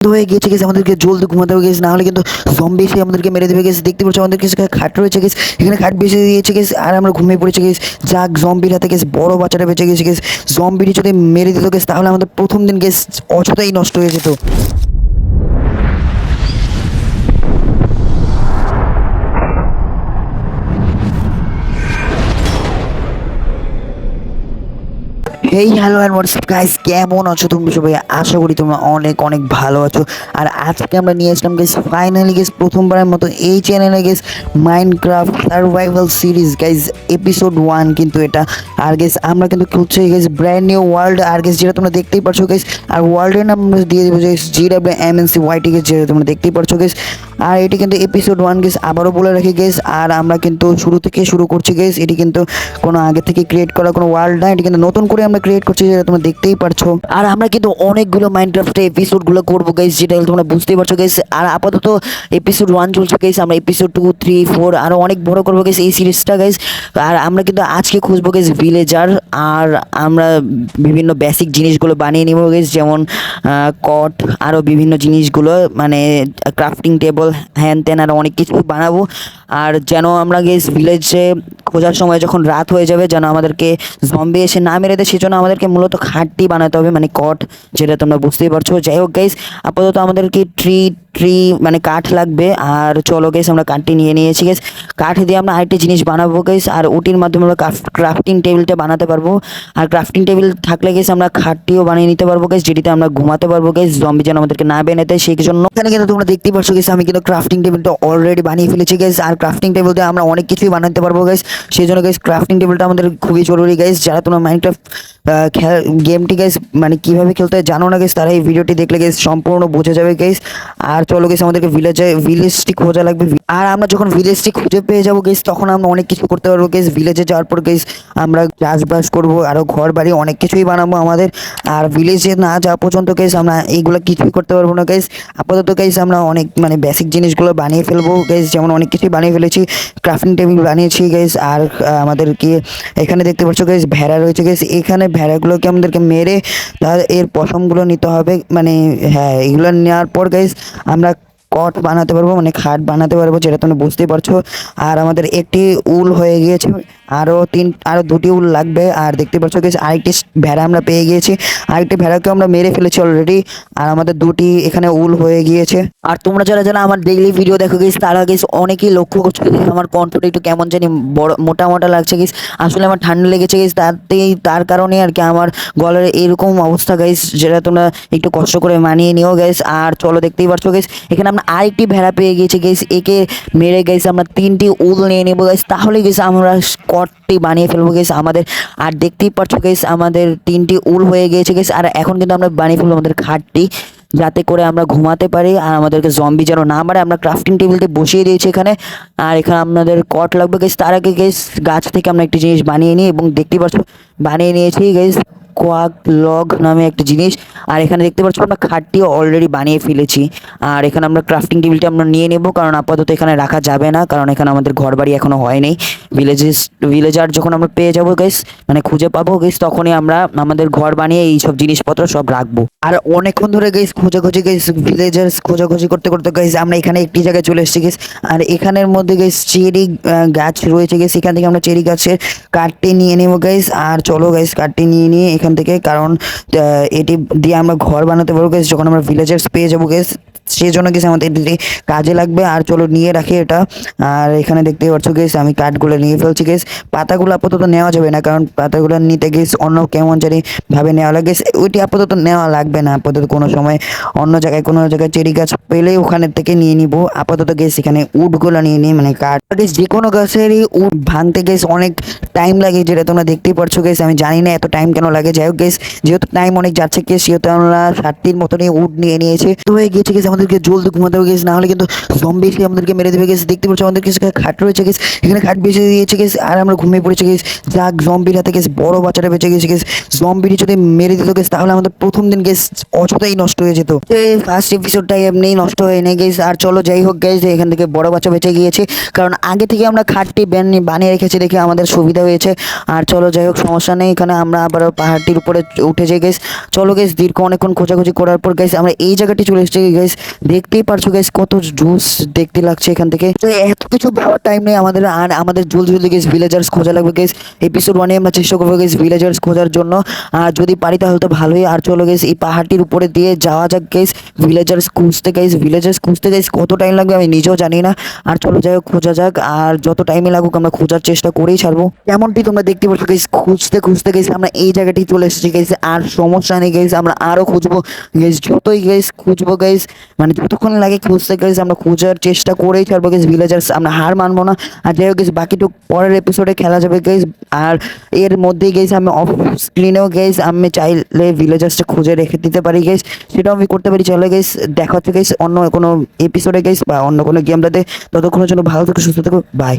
হয়ে গেছে গেছে আমাদেরকে জলদি ঘুমাতে হবে গেছে নাহলে কিন্তু জম্বি এসে আমাদেরকে মেরে দেবে গেছে দেখতে পাচ্ছি আমাদের কিছু খাট রয়েছে গেছে এখানে খাট বেঁচে দিয়েছে গেছে আর আমরা ঘুমিয়ে পড়েছে গেছে যাক জম্বির হাতে গেছে বড় বাচ্চাটা বেঁচে গেছে গেছে জম্বিটি যদি মেরে দিত গেছে তাহলে আমাদের প্রথম দিন গেছে অযথাই নষ্ট হয়ে যেত। Hey hello and WhatsApp guys কেমন আছো তোমরা সবাই? আশা করি তোমরা অনেক অনেক ভালো আছো। আর আজকে আমরা নিয়ে আসলাম গেস ফাইনালি গেস প্রথমবারের মতো এই চ্যানেলে guys Minecraft survival series guys episode one কিন্তু এটা। আর গেস আমরা কিন্তু খুঁজছি গেস ব্র্যান্ড নিউ ওয়ার্ল্ড আর গেস যেটা তোমরা দেখতেই পারছ গেস আর ওয়ার্ল্ডের নাম দিয়ে দেবো guys G W M N C YT guys যেটা তোমরা দেখতেই পারছ গেস আর এটি কিন্তু এপিসোড ওয়ান গেস আবারও বলে রাখি গেস আর আমরা কিন্তু শুরু থেকে শুরু করছি গেস এটি কিন্তু কোনো আগে থেকে ক্রিয়েট করা কোনো ওয়ার্ল্ড না, এটি কিন্তু নতুন করে আমরা ক্রিয়েট করছি যেটা তোমরা দেখতেই পারছ। আর আমরা কিন্তু অনেকগুলো মাইনক্রাফটে এপিসোডগুলো করব গাইস যেটা তোমরা বুঝতেই পারছ গাইস আর আপাতত এপিসোড ওয়ান চলছে গাইস আমরা এপিসোড টু থ্রি ফোর আরও অনেক বড় করব গাইস এই সিরিজটা গাইস আর আমরা কিন্তু আজকে খুঁজবো গাইস ভিলেজার আর আমরা বিভিন্ন বেসিক জিনিসগুলো বানিয়ে নিব গাইস যেমন কট আরও বিভিন্ন জিনিসগুলো মানে ক্রাফটিং টেবল হ্যান ত্যান আরও অনেক কিছু বানাবো। আর যেন আমরা গেস ভিলেজে খোঁজার সময় যখন রাত হয়ে যাবে, যেন আমাদেরকে জম্বি এসে না মেরে দেয়, সেজন্য আমাদেরকে মূলত খাটটি বানাতে হবে মানে কট, যেটা তোমরা বুঝতেই পারছ। যাই হোক গাইস আপাতত আমাদেরকে ট্রি ট্রি মানে কাঠ লাগবে। আর চলো গেস আমরা কাঠটি নিয়ে নিয়েছি গেস কাঠ দিয়ে আমরা আরেকটি জিনিস বানাবো গেস আর ওটির মাধ্যমে আমরা ক্রাফটিং টেবিলটা বানাতে পারব। আর ক্রাফটিং টেবিল থাকলে গেস আমরা খাটটিও বানিয়ে নিতে পারব গেস যেটিতে আমরা ঘুমাতে পারব গেস জম্বি যেন আমাদেরকে না বেনে দেয়, সেই জন্য। এখানে কিন্তু তোমরা দেখতেই পারছ গেস আমি কিন্তু ক্রাফটিং টেবিলটা অলরেডি বানিয়ে ফেলেছি গেস আর ক্রাফটিং টেবিল দিয়ে আমরা অনেক কিছুই বানাতে পারব গেস সেই জন্য গেস ক্রাফটিং টেবিলটা আমাদের খুবই জরুরি গেস যারা তোমরা মাইনক্রাফট খেলা গেমটি গেস মানে কীভাবে খেলতে হয় জানো না গেস তারা এই ভিডিওটি দেখলে গেস সম্পূর্ণ বোঝা যাবে গেস আর চলো গেস আমাদেরকে ভিলেজে ভিলেজটি খোঁজা লাগবে। আর আমরা যখন ভিলেজটি খুঁজে পেয়ে যাব গেস তখন আমরা অনেক কিছু করতে পারব গেস ভিলেজে যাওয়ার পর গেস আমরা চাষবাস করব আরও ঘর বাড়ি অনেক কিছুই বানাবো আমাদের। আর ভিলেজে না যাওয়া পর্যন্ত গেস আমরা এইগুলো কিছুই করতে পারব না গেস আপাতত গেস আমরা অনেক মানে বেসিক জিনিসগুলো বানিয়ে ফেলব গেস যেমন অনেক কিছুই বানিয়ে ফেলেছি। ক্রাফটিং টেবিল বানিয়েছি গেস আর আমাদেরকে এখানে দেখতে পাচ্ছ গেস ভেড়া রয়েছে গেস এখানে ভেড়াগুলোকে আমাদেরকে মেরে, তার এর পশমগুলো নিতে হবে। মানে হ্যাঁ এগুলো নেওয়ার পর গেস আমরা কট বানাতে পারব মানে খাট বানাতে পারব, যেটা তোমরা বুঝতেই পারছ। আর আমাদের একটি উল হয়ে গিয়েছে। আরও তিন আরও দুটি উল লাগবে। আর দেখতে পাচ্ছ গেছে আরেকটি ভেড়া আমরা পেয়ে গিয়েছি। আরেকটি ভেড়াকে আমরা মেরে ফেলেছি অলরেডি আর আমাদের দুটি এখানে উল হয়ে গিয়েছে। আর তোমরা যারা যারা আমার ডেইলি ভিডিও দেখো গেছ তারা গেছ অনেকেই লক্ষ্য করছ আমার কণ্ঠটা একটু কেমন জানি বড়, মোটা মোটা লাগছে গেছ আসলে আমার ঠান্ডা লেগেছে গেছ তাতেই, তার কারণে আর কি আমার গলার এরকম অবস্থা গাইস যেটা তোমরা একটু কষ্ট করে মানিয়ে নিও গাইস আর চলো দেখতেই পারছ গাইস এখানে আমরা আরেকটি ভেড়া পেয়ে গিয়েছি গাইস একে মেরে গাইস আমরা তিনটি উল নিয়ে নেব গাইস তাহলে গেস আমরা কটটি বানিয়ে ফেলব গেস আমাদের, আর দেখতেই পারছ গেস আমাদের তিনটি উল হয়ে গিয়েছে গেস আর এখন কিন্তু আমরা বানিয়ে ফেলব আমাদের খাটটি, যাতে করে আমরা ঘুমাতে পারি, আর আমাদেরকে জম্বি যেন না মারে, আমরা ক্রাফটিং টেবিলতে বসিয়ে দিয়েছি এখানে, আর এখানে আমাদের কট লাগবে গেস তার আগে গেস গাছ থেকে আমরা একটি জিনিস বানিয়ে নিই, এবং দেখতেই পাচ্ছ, বানিয়ে নিয়েছি গেস কোয়াক লগ নামে একটা জিনিস। আর এখানে দেখতে পাচ্ছ আমরা খাটটিও অলরেডি বানিয়ে ফেলেছি। আর এখানে আমরা ক্রাফটিং টেবিলটা আমরা নিয়ে নেব, কারণ আপাতত এখানে রাখা যাবে না, কারণ এখানে আমাদের ঘর বাড়ি এখনও হয়নি ভিলেজেস ভিলেজার যখন আমরা পেয়ে যাব গেস মানে খুঁজে পাবো গেস তখনই আমরা আমাদের ঘর বানিয়ে এই সব জিনিসপত্র সব রাখব। আর অনেকক্ষণ ধরে গেস খোঁজাখুঁজি গেস ভিলেজার্স খোঁজাখুঁজি করতে করতে গেস আমরা এখানে একটি জায়গায় চলে এসেছি গেস আর এখানের মধ্যে গেস চেরি গাছ রয়েছে গেস এখান থেকে আমরা চেরি গাছের কাঠটি নিয়ে নেব গাইস আর চলো গাইস কাঠটি নিয়ে নিয়ে এখান থেকে, কারণ এটি দিয়ে আমরা ঘর বানাতে পারব গেস যখন আমরা ভিলেজার্স পেয়ে যাব গেস সেই জন্য গেছে আমাদের এটি কাজে লাগবে। আর চলো নিয়ে রাখি এটা। আর এখানে দেখতে পাচ্ছ গেস আমি কাঠগুলো নিয়ে ফেলছি গেস পাতাগুলো আপাতত নেওয়া যাবে না, কারণ পাতাগুলো নিতে গেস অন্য কেমন জানি ভাবে নেওয়া লাগে। ওইটি আপাতত নেওয়া লাগবে না, আপাতত কোনো সময় অন্য জায়গায়, কোনো জায়গায় চেরি গাছ পেলে ওখানে থেকে নিয়ে নিব। আপাতত গেস এখানে উডগুলো নিয়ে নিই মানে কাঠ। গেস যে কোনো গাছেরই উড ভাঙতে গেস অনেক টাইম লাগে যেটা তোমরা দেখতেই পারছ গেস আমি জানি না এত টাইম কেন লাগে। যাই হোক গেস যেহেতু টাইম অনেক যাচ্ছে গেস সেহেতু আমরা ষাটটির মতনই উড নিয়ে নিয়েছে। তো হয়ে গিয়েছে গেস আমাদেরকে জলদি ঘুমাতে হবে গেস নাহলে কিন্তু জম্বি এসে আমাদেরকে মেরে দেবে গেস দেখতে পাচ্ছ, আমাদের কিছু খাট রয়েছে গেস এখানে খাট বেঁচে দিয়েছে গেস আর আমরা ঘুমিয়ে পড়েছে গেস যাক জম্বির হাতে গেস বড় বাচ্চাটা বেঁচে গেছে গেস জম্বিটি যদি মেরে দিত গেস তাহলে আমাদের প্রথম দিন গেস অযথাই নষ্ট হয়ে যেত। ফার্স্ট এপিসোডটাই এমনি নষ্ট হয়ে নেই গেস আর চলো, যাই হোক গেস এখান থেকে বড় বাচ্চা বেঁচে গিয়েছে, কারণ আগে থেকে আমরা খাটটি বানিয়ে রেখেছি দেখে আমাদের সুবিধা অসুবিধা হয়েছে। আর চলো, যাই হোক, সমস্যা নেই। এখানে আমরা আবার পাহাড়টির উপরে উঠে যাই গেস চলো গেস দীর্ঘ অনেকক্ষণ খোঁজাখুঁজি করার পর গেস আমরা এই জায়গাটি চলে এসেছি গেস দেখতেই পারছ গেস কত জুস দেখতে লাগছে এখান থেকে। তো এত কিছু ভাবার টাইম নেই আমাদের, আর আমাদের জলদি জলদি গেস ভিলেজার্স খোঁজা লাগবে গেস এপিসোড ওয়ানে আমরা চেষ্টা করব গেস ভিলেজার্স খোঁজার জন্য। আর যদি পারি, তাহলে তো ভালোই। আর চলো গেস এই পাহাড়টির উপরে দিয়ে যাওয়া যাক গেস ভিলেজার্স খুঁজতে গেস ভিলেজার্স খুঁজতে গেস কত টাইম লাগবে আমি নিজেও জানি না। আর চলো, যাই হোক, খোঁজা যাক। আর যত টাইমে লাগুক, আমরা খোঁজার চেষ্টা করেই ছাড়বো। যেমনটি তোমরা দেখতে পাচ্ছ গেস খুঁজতে খুঁজতে গেছি আমরা এই জায়গাটি চলে এসেছি গেছি আর সমস্যা নেই গেছি আমরা আরও খুঁজবো। গেস যতই গেস খুঁজবো গেস মানে যতক্ষণ লাগে খুঁজতে গেছি আমরা খোঁজার চেষ্টা করেই ছাড়বো গেস ভিলেজার্স আমরা হার মানবো না। আর যাই হোক গেস বাকিটুক পরের এপিসোডে খেলা যাবে গেস আর এর মধ্যেই গেস আমি অফ স্ক্রিনেও গেস আমি চাইলে ভিলেজার্সটা খুঁজে রেখে দিতে পারি গেস সেটাও আমি করতে পারি। চলে গেস দেখা হচ্ছে গেস অন্য কোনো এপিসোডে গেস বা অন্য কোনো গেমটাতে ততক্ষণের জন্য ভালো থেকো, সুস্থ থেকো বাই